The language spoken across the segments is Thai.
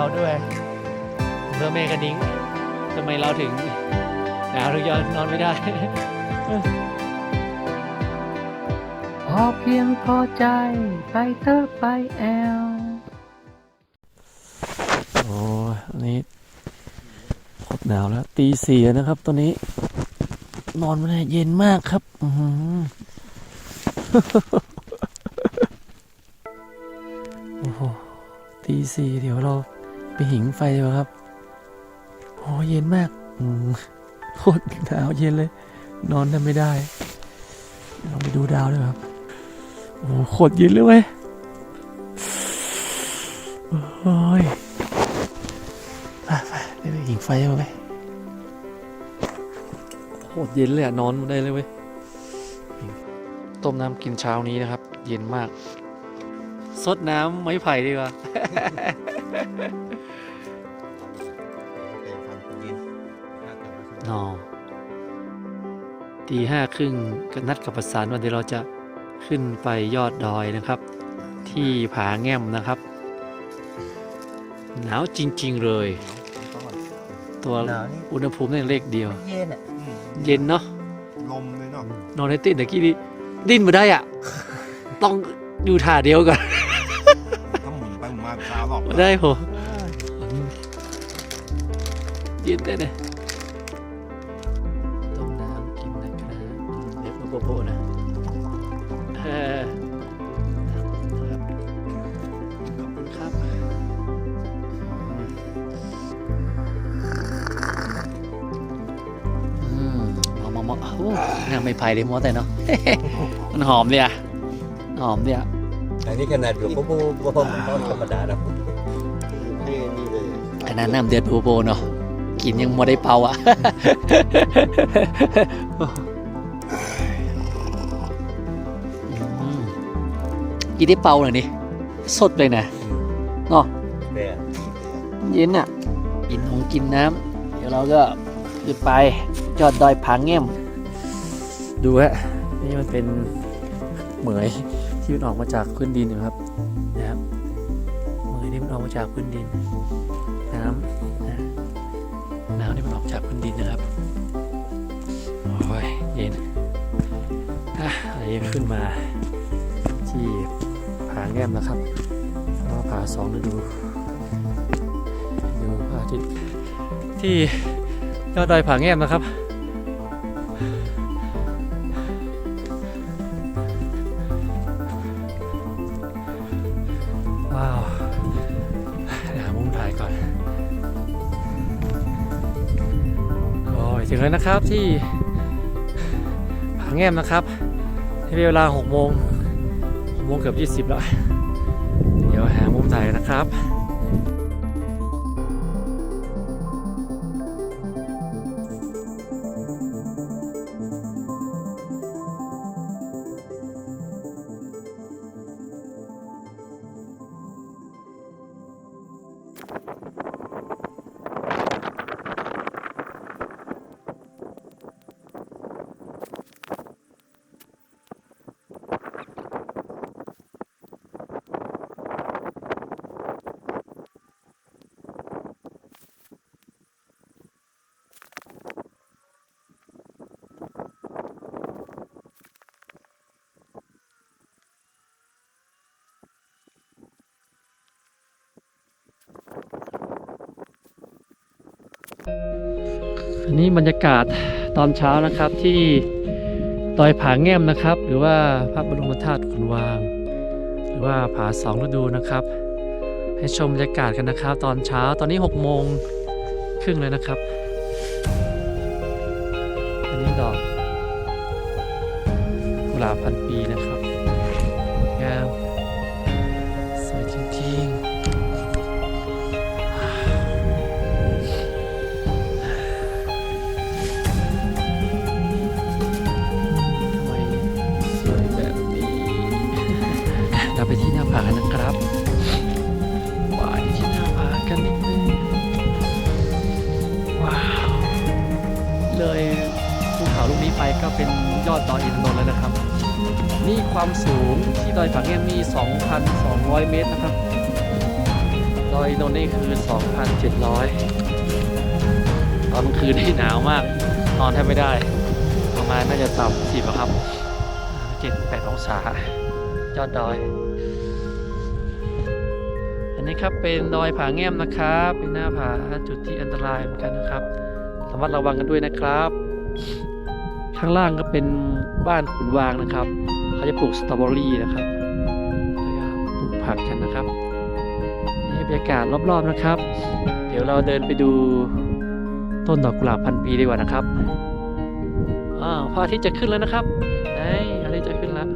เราด้วยเพื่อแม่คณิ้งทำไมเราถึงหนาวถึงยอนนอนไม่ได้พอเพียงพอใจไปเถอะไปแอล โอ้ยอันนี้โคตรหนาวแล้ว ตีสี่แล้วนะครับ ตอนนี้ นอนไม่ได้เย็นมากครับ อือหือโอ้โหตีสี่เดี๋ยวเราไป หิงไฟดีกว่าครับโอ้เย็นมากอืมโคตรหนาวเย็นเลย นอนได้ไม่ได้ลองไปดูดาวด้วยครับโอ้โหโคตรเย็นเลยเว้ยโอ้ยไปไปไปหิงไฟเอาไปโคตรเย็นเลยอะนอนไม่ได้เลยเว้ยต้มน้ำกินเช้านี้นะครับ เย็นมาก ซดน้ำไม้ไผ่ดีกว่า ตีห้าครึ่งก็นัดกับประสานวันเดี๋ยวเราจะขึ้นไปยอดดอยนะครับ ที่ผาแง่มนะครับ หนาวจริง ๆเลย ตัวหนาวนี่ อุณหภูมิเนี่ยเลขเดียว เย็นอะเย็นเนาะลมเลยเนาะนอนในติดตะกี้นี้ดิ้นมาได้อะ ต้องอยู่ท่าเดียวก่อน ถ้าหมุนไปหมุนมาเช้าหรอกมาได้ผมเย็นได้เลย เดี๋ยวโปโปนะเออครับขอบคุณครับอืมมอมอมอโอ้น่าไม่ไผ่เลยมอแต่เนาะ มันหอมเลยอะหอมเลยอะอันนี้ขนาดอยู่ปุ๊บปุ๊บปุ๊บปุ๊บมันธรรมดาแล้วนี่นี่เลยอันนั้นน้ำเดือดโปโปเนาะกินยังไม่ได้เป่าอะ กินได้เป่าหน่อยดิสดเลยนะเนาะเนี่ยเย็นอะกินของกินน้ำเดี๋ยวเราก็ขึ้นไปยอดดอยผางเงี่ยม ดูฮะนี่มันเป็นเหมยที่มันออกมาจากพื้นดินนะครับนะครับเหมยที่มันออกมาจากพื้นดิน น้ำนะน้ำที่มันออกจากพื้นดินนะครับโอ้ยเย็นอะอันนี้ขึ้นมาที่ผา แง้มนะครับว่าผาสองฤดูดูพระอาทิตย์ที่ยอดดอยผาแง้มนะครับว้าวหามุมถ่ายก่อนโอ้ยถึงแล้วนะครับที่ผาแง้มนะครับที่เวลา6โมง โมงเกือบ 20 แล้ว เดี๋ยวหามุมถ่ายนะครับ อันนี้บรรยากาศตอนเช้านะครับที่ดอยผาแง้มนะครับ หรือว่าพระบรมธาตุขุนวาง หรือว่าผาสองฤดูนะครับ ให้ชมบรรยากาศกันนะครับ ตอนเช้าตอนนี้6โมงครึ่งเลยนะครับ อันนี้ดอกกุหลาบพันปีนะครับ ที่ดอยผาแง้มนี่ 2,200 เมตรนะครับ ดอยนนท์นี่คือ 2,700 ตอนคืนนี่หนาวมาก นอนแทบไม่ได้ ประมาณน่าจะต่ำสิบครับเจ็ดแปดองศายอดดอย อันนี้ครับเป็นดอยผาแง้มนะครับ เป็นหน้าผาจุดที่อันตรายเหมือนกันนะครับระมัดระวังกันด้วยนะครับ ข้างล่างก็เป็นบ้านขุนวางนะครับ เขาจะปลูกสตรอเบอรี่นะครับปลูกผักกันนะครับนี่บรรยากาศรอบๆนะครับ เดี๋ยวเราเดินไปดูต้นดอกกุหลาบพันปีดีกว่านะครับอ้าวพระอาทิตย์จะขึ้นแล้วนะครับไหนพระอาทิตย์จะขึ้นแล้ว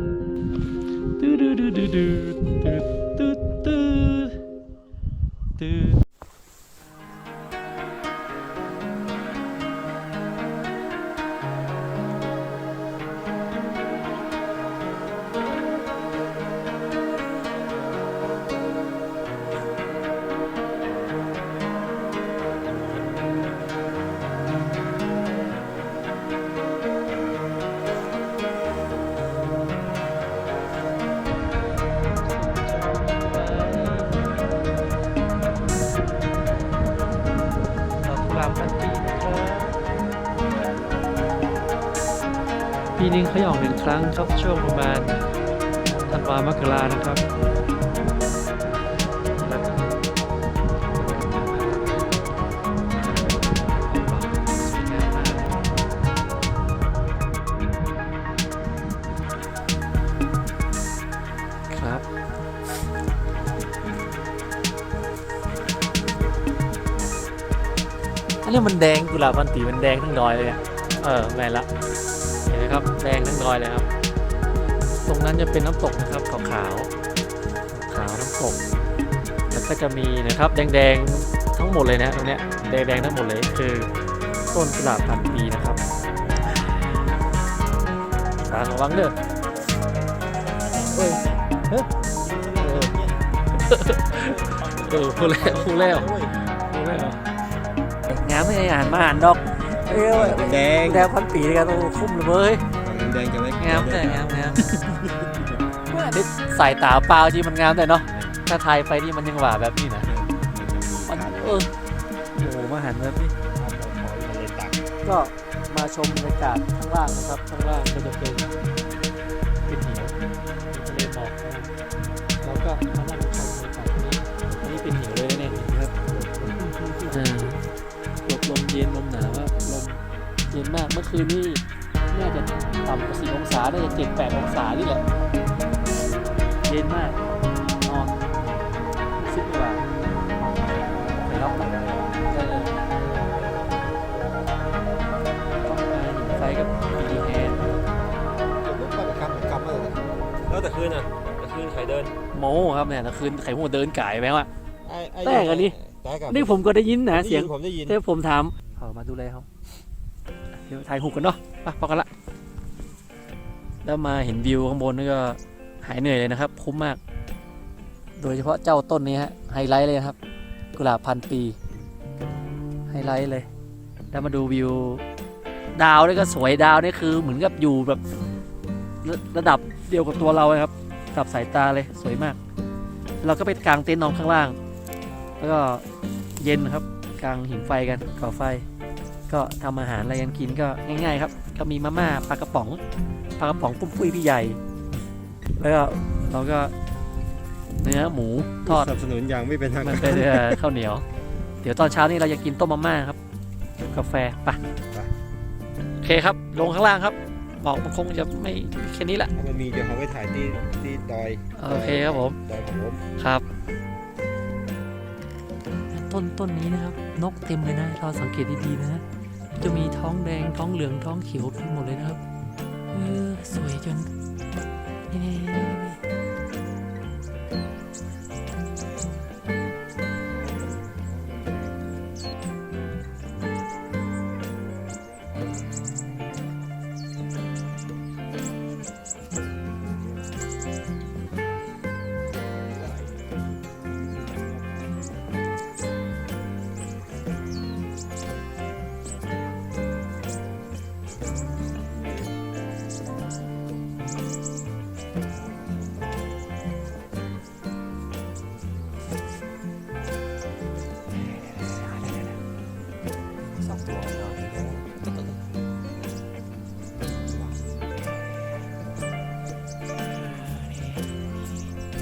ตื้อดื้อดื้อดื้อดื้ ปีหนึงเขาจะอกหนึ่งครั้งครับช่วงประมาณธันวามกรานะครับครับอันนี้มันแดงกุหลาบพันปีมันแดงทั้งดอยเลยเนี่ยเออแม่ละ ครับแดงทั้งดอยเลยครับ ตรงนั้นจะเป็นน้ำตกนะครับขาวขาวขาวน้ำตกแล้วก็จะมีนะครับ แดงๆทั้งหมดเลยนะตรงเนี้ยแดงๆทั้งหมดเลยคือต้นกุหลาบพันปีนะครับตาระวังเด้อเฮ้ยเฮ้ยเออเออพูดแล้วพูดแล้วพูดแล้วงามไม่ได้อ่านมาอ่านดอก เอ้ยแดงแดงพันปีเลยกันโอ้คุ้มเลยเว้ยแดงจะไม่งามแต่งามงามนี่สายตาเปล่าที่มันงามแต่เนาะถ้าไทยไปนี่มันยังหว่าแบบนี้นะมันเออโอ้โหมาหันแบบนี้ก็มาชมบรรยากาศข้างล่างนะครับข้างล่างก็จะเป็นเป็นเหวเป็นทะเลหมอกนะแล้วก็มานั่งชมบรรยากาศนี้อันนี้เป็นเหวเลยนะเนี่ยเห็นไหมครับอ่าลมลมเย็นลม นมาก เมื่อคืนนี่น่าจะต่ำกว่าสี่องศา น่าจะเจ็ดแปดองศานี่แหละ เย็นมาก นอนรู้สึกว่าไปรับหลังได้เลยต้องมาหินไฟกับปีแฮนแล้วแต่คืนอะแต่คืนใครเดิน โมครับเนี่ยนะคืนไข่หัวเดินไก่ไหมวะไอ้ไอ้แป้งอันนี้แป้งกับนี่ผมก็ได้ยินนะเสียงผมได้ยินแต่ผมถามเขามาดูแลเขาเดี๋ยวถ่ายหูปกันเนาะไปพอกันละ แล้วมาเห็นวิวข้างบนนี่ก็หายเหนื่อยเลยนะครับ คุ้มมาก โดยเฉพาะเจ้าต้นนี้ฮะไฮไลท์เลยครับ กุหลาบพันปีไฮไลท์เลย แล้วมาดูวิวดาวนี่ก็สวยดาวนี่คือเหมือนกับอยู่แบบระระดับเดียวกับตัวเราเลยครับกับสายตาเลยสวยมาก เราก็ไปกางเต็นท์นอนข้างล่าง แล้วก็เย็นครับกางหิงไฟกันก่อไฟ ก็ทำอาหารอะไรกันกินก็ง่ายๆครับ ก็มีมาม่าปลากระป๋องปลากระป๋องปุ้มปุ้ยพี่ใหญ่ แล้วก็เราก็เนื้อหมูทอดสนับสนุนอย่างไม่เป็นทางมันการเป็นเอ่อข้าวเหนียว เดี๋ยวตอนเช้านี้เราจะกินต้มมาม่าครับกับกาแฟไปะโอเคครับ ลงข้างล่างครับบอกมันคงจะไม่แค่นี้แหละถ้ามันมีเดี๋ยวเขาไปถ่ายที่ที่ดอยโอเคครับผมดอยของผมครับ ต้นต้นนี้นะครับ นกเต็มเลยนะเราสังเกตดีๆนะ จะมีท้องแดงท้องเหลืองท้องเขียวไปหมดเลยนะครับ เออ สวยจนนี่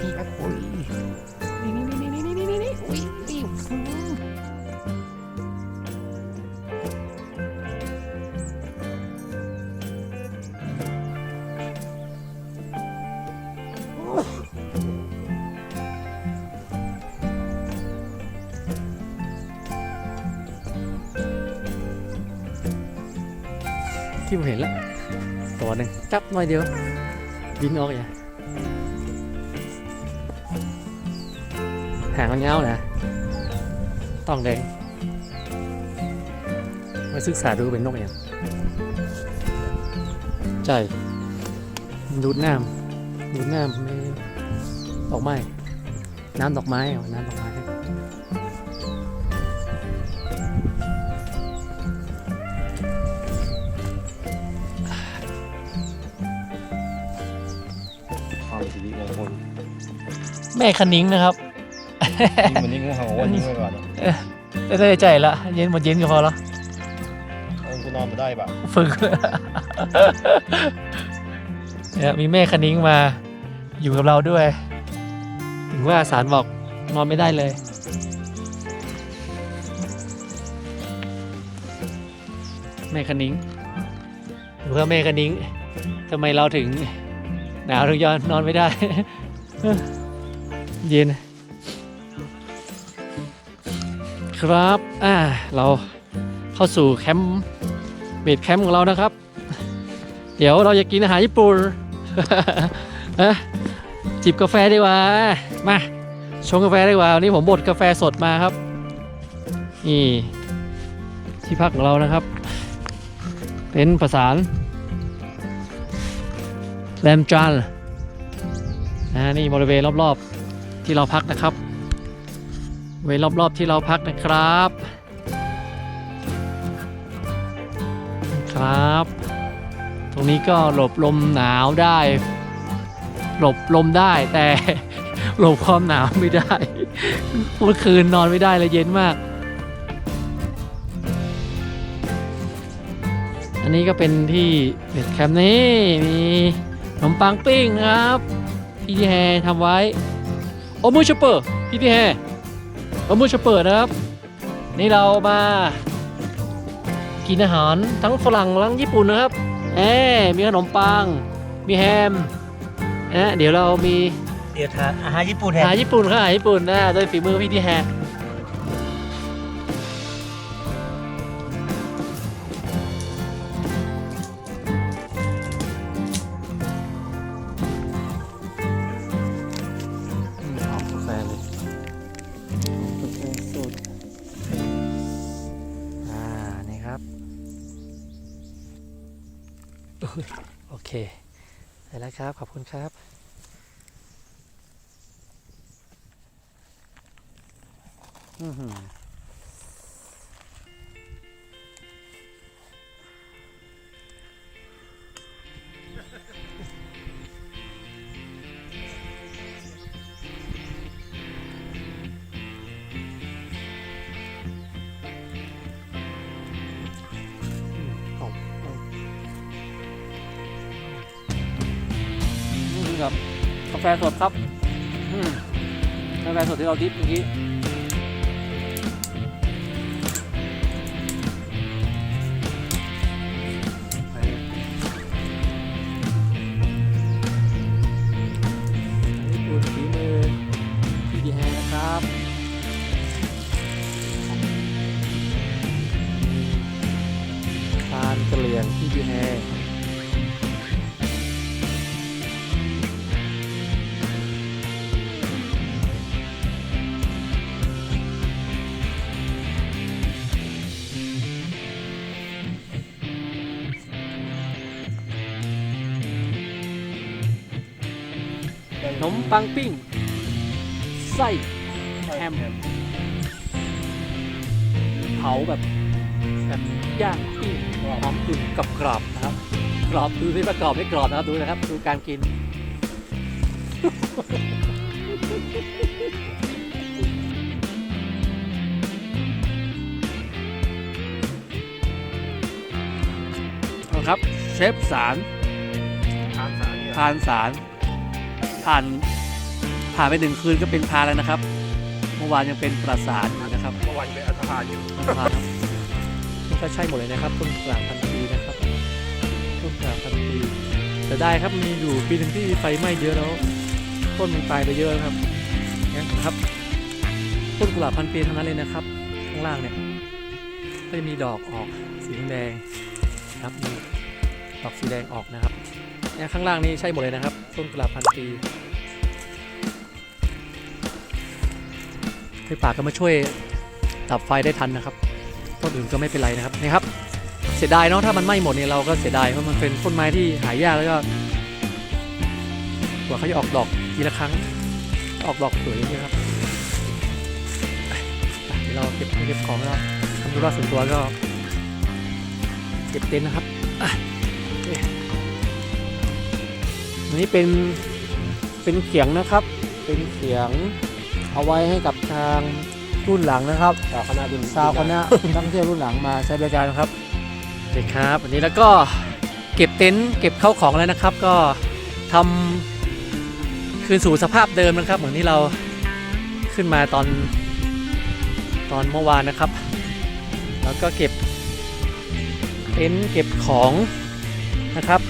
สิครับโอ้ยนี่นี่นี่นี่นี่นี่นี่โอ้ยนี่ที่ผมเห็นแล้วตัวหนึ่งจับหน่อยเดียวบินออกอย่างางมันเงานะต้องแดงมาศึกษาดูเป็นนกอย่างใช่ดูดน้ำดูดน้ำไม่ดอกไม้ น้ำดอกไม้เหรอน้ำดอกไม้ความชีวิตของคนแม่คันนิ้งนะครับ ยิ่งมันยิ่งเขาว่ายิ่งไปก่อนได้ได้ใจละเย็นหมดเย็นก็พอแล้วเออกูนอนมาได้ปะฝึก เนี่ยมีแม่คันนิ้งมาอยู่กับเราด้วย ถึงว่าสารบอกนอนไม่ได้เลย แม่คันนิ้งหรือว่าแม่คันนิ้งทำไมเราถึงหนาวถึงยอนนอนไม่ได้ เย็น ครับอ่าเราเข้าสู่แคมป์เบดแคมป์ของเรานะครับ เดี๋ยวเราจะกินอาหารญี่ปุ่นฮะจิบกาแฟดีกว่า มาชงกาแฟดีกว่าวันนี้ผมบดกาแฟสดมาครับนี่ที่พักของเรานะครับ เป็นประสานแรมจันนะนี่บริเวณรอบๆที่เราพักนะครับ บริเวณรอบๆที่เราพักนะครับ ครับ ตรงนี้ก็หลบลมหนาวได้ หลบลมได้แต่หลบความหนาวไม่ได้เมื่อคืนนอนไม่ได้เลยเย็นมาก อันนี้ก็เป็นที่เด็ดแคมป์นี่มีขนมปังปิ้งนะครับ พี่ที่แฮทำไว้ โอมูชเปอร์ พี่ที่แฮ โอมูชเปอร์นะครับ นี่เรามากินอาหารทั้งฝรั่งทั้งญี่ปุ่นนะครับเอ๊มีขนมปัง มีแฮมนะเดี๋ยวเรามีเดี๋ยวทานอาหารญี่ปุ่นแทอาหารญี่ปุ่นครับอาหารญี่ปุ่นนะโดยฝีมือพี่ที่แฮห โอเคได้แล้วครับ ขอบคุณครับอือหือ กับกาแฟสดครับกาแฟสดที่เราดิบเมื่อกี้ นมปังปิ้ง ไส้แฮมเผาแบบแบบย่างปิ้งหอมกลุ่นกับกรอบนะครับ กรอบดูที่ประกอบไม่กรอบนะครับดูนะครับ ดูการกินเอาครับ เชฟสารทานสารเนี่ยพานสาร ผ่านผ่านไปหนึ่งคืนก็เป็นพานแล้วนะครับ เมื่อวานยังเป็นประสานอยู่นะครับเมื่อวันเป็นอัตภาพอยู่พานครับนี่ก็ใช่หมดเลยนะครับต้นกลางพันปีนะครับต้นกลางพันปีแต่ได้ครับมีอยู่ปีหนึ่งที่ไฟไหม้เยอะแล้วต้นมันตายไปเยอะแล้วครับนะครับ ต้นกุหลาบพันปีทั้งนั้นเลยนะครับ ข้างล่างเนี่ยก็จะมีดอกออกสีแดงๆครับนี่ดอกสีแดงออกนะครับ เนี่ยข้างล่างนี่ใช่หมดเลยนะครับ ต้นกุหลาบพันปีพี่ป่าก็มาช่วยดับไฟได้ทันนะครับต้นอื่นก็ไม่เป็นไรนะครับนี่ครับ เสียดายเนาะถ้ามันไหม้หมดเนี่ยเราก็เสียดายเพราะมันเป็นต้นไม้ที่หายากแล้วก็กว่าเขาจะออกดอกทีละครั้งออกดอกสวยอย่างนี้ครับเดี๋ยวเราเก็บเก็บของแล้วทำธุระส่วนตัวก็ เก็บเต็นท์นะครับอะ อเคอันนี้เป็นเป็นเขียงนะครับ เป็นเขียงเอาไว้ให้กับทางรุ่นหลังนะครับชาวคณะบินชาวคณะนักท่องเที่ยวรุ่นหลังมาใช้บริการนะครับสวัสดีครับวันนี้แล้วก็เก็บเต็นท์เก็บเข้าของแล้วนะครับ ก็ทำคืนสู่สภาพเดิมนะครับ เหมือนที่เราขึ้นมาตอนตอนเมื่อวานนะครับ แล้วก็เก็บเต็นท์เก็บของนะครับ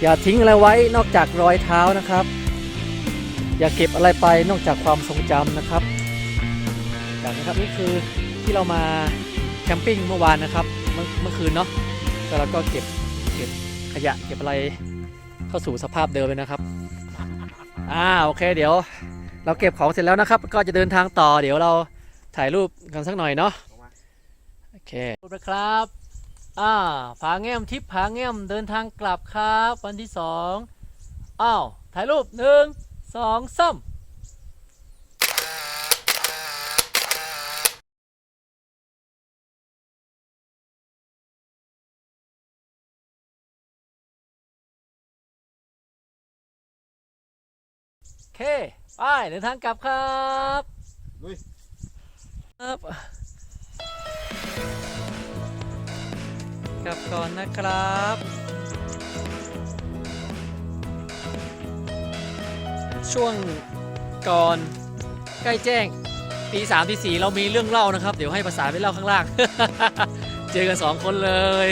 อย่าทิ้งอะไรไว้นอกจากรอยเท้านะครับ อย่าเก็บอะไรไปนอกจากความทรงจำนะครับจากนะครับนี่คือที่เรามาแคมปิ้งเมื่อวานนะครับเมื่อคืนเนาะแล้วเราก็เก็บเก็บขยะเก็บอะไรเข้าสู่สภาพเดิมเลยนะครับอ่าโอเคเดี๋ยว เราเก็บของเสร็จแล้วนะครับ ก็จะเดินทางต่อ เดี๋ยวเราถ่ายรูปกันสักหน่อยเนาะโอเครูปนะครับ อ่าผาแง้มทิพย์ผาแง้มเดินทางกลับครับ วันที่สองอ้าวถ่ายรูปหนึ่งสองสามโอเคไปเดินทางกลับครับ ลุย ครับ กลับก่อนนะครับ ช่วงก่อนใกล้แจ้งตีสามตีสี่เรามีเรื่องเล่านะครับ เดี๋ยวให้ภาษาไปเล่าข้างล่าง เจอกันสองคนเลย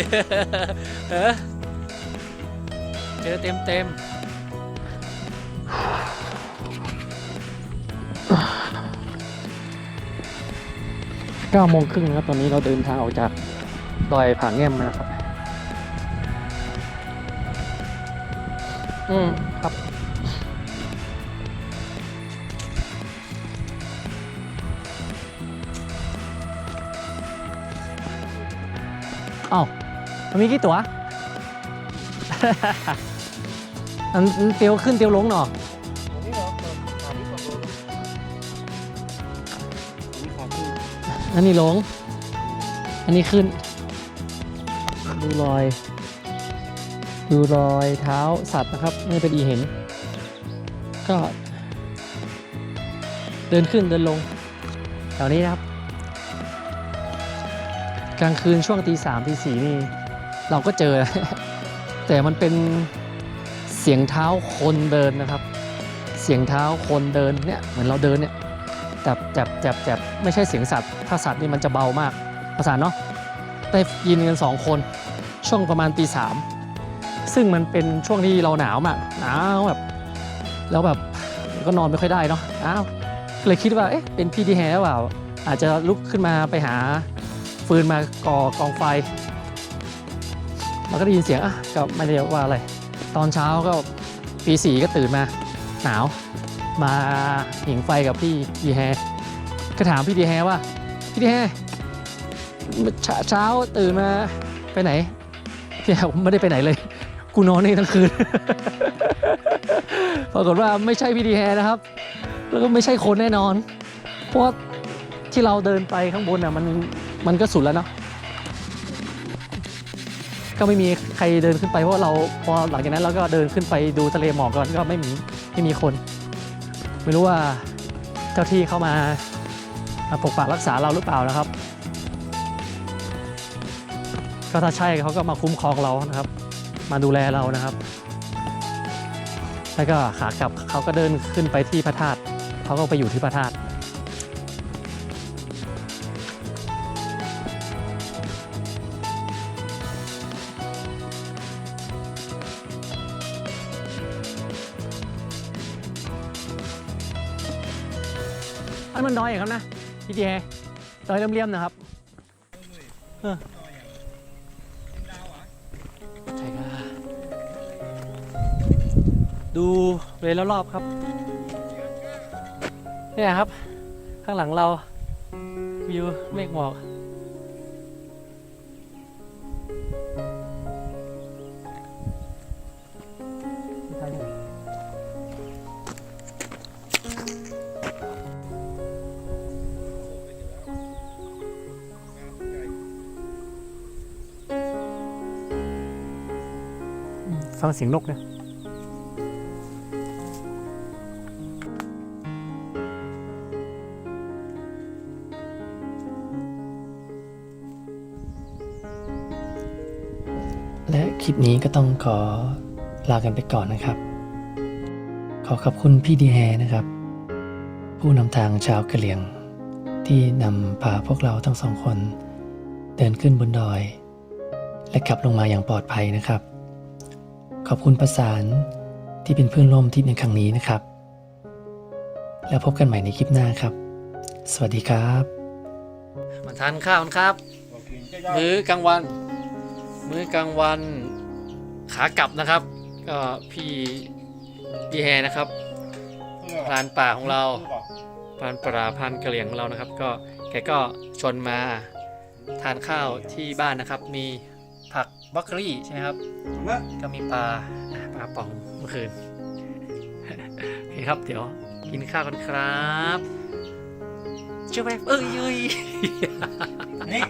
เจอเต็มเต็มเก้าโมงครึ่งนะครับตอนนี้เราเดินทางออกจาก ดอยผาแง่มนะครับ อืมครับเอ้ามันมีกี่ตัวอันอันเตียวขึ้นเตียวลงเนาะนี่เหรอถามพี่ก่อนเลยอุ๊ยขอบคุณอันนี้ลง อันนี้ขึ้น ดูรอย ดูรอยเท้าสัตว์นะครับไม่เป็นอีเห็น ก็ เดินขึ้นเดินลงแถวนี้นะครับ กลางคืนช่วงตีสามตีสี่นี่ เราก็เจอ แต่มันเป็นเสียงเท้าคนเดินนะครับ เสียงเท้าคนเดินเนี่ยเหมือนเราเดินเนี่ยแจบแจบแจบแจบไม่ใช่เสียงสัตว์ ถ้าสัตว์นี่มันจะเบามากภาษาเนาะได้ยินกันสองคน ช่วงประมาณตีสามซึ่งมันเป็นช่วงที่เราหนาวมากหนาวแบบแล้วแบบก็นอนไม่ค่อยได้เนาะอ้าวเลยคิดว่าเอ๊ะเป็นพี่ดีแฮหรือเปล่า อาจจะลุกขึ้นมาไปหาฟืนมาก่อกองไฟเราก็ได้ยินเสียงอะก็ไม่ได้ว่าอะไร ตอนเช้าก็ปีสี่ก็ตื่นมาหนาว มาหิงไฟกับพี่ดีแฮก็ถามพี่ดีแฮว่า พี่ดีแฮเช้าตื่นมาไปไหน พี่แฮผมไม่ได้ไปไหนเลย กูนอนนี่ทั้งคืน ปรากฏว่าไม่ใช่พี่ดีแฮนะครับ แล้วก็ไม่ใช่คนแน่นอน เพราะที่เราเดินไปข้างบนอะมันมันก็สุดแล้วเนาะ ก็ไม่มีใครเดินขึ้นไปเพราะเราพอหลังจากนั้นเราก็เดินขึ้นไปดูทะเลหมอกก่อนก็ไม่มีไม่มีคน ไม่รู้ว่าเจ้าที่เข้ามามาปกปักรักษาเราหรือเปล่านะครับ ก็ถ้าใช่เขาก็มาคุ้มครองเรานะครับ มาดูแลเรานะครับ แล้วก็ขากลับเขาก็เดินขึ้นไปที่พระธาตุเขาก็ไปอยู่ที่พระธาตุอันมันดอยอยครับนะพี่เจดอยเลี่ยมๆนะครับ เลยรอบๆครับ เนี่ยครับ ข้างหลังเรา วิวเมฆหมอกฟังเสียงนกเนี่ยและ คลิปนี้ก็ต้องขอลากันไปก่อนนะครับ ขอขอบคุณพี่ดีแฮนะครับ ผู้นำทางชาวกะเหรี่ยง ที่นำพาพวกเราทั้งสองคน เดินขึ้นบนดอย และกลับลงมาอย่างปลอดภัยนะครับ ขอบคุณประสานที่เป็นเพื่อนร่วมทริปในครั้งนี้นะครับ แล้วพบกันใหม่ในคลิปหน้าครับ สวัสดีครับมาทานข้าวกันครับ มื้อกลางวัน มื้อกลางวัน ขากลับนะครับ ก็พี่พี่แฮนะครับพรานป่าของเราพรานป่าพรานกะเหรี่ยงของเรานะครับ ก็แกก็ชวนมาทานข้าวที่บ้านนะครับ มีผักบล็อกเกอรี่ใช่ไหมครับ ก็มีปลาอะปลากระป๋องเมื่อคืนโอเคครับ เดี๋ยวกินข้าวกันครับเชื่อไหมเอ้ยเอ้ยนี่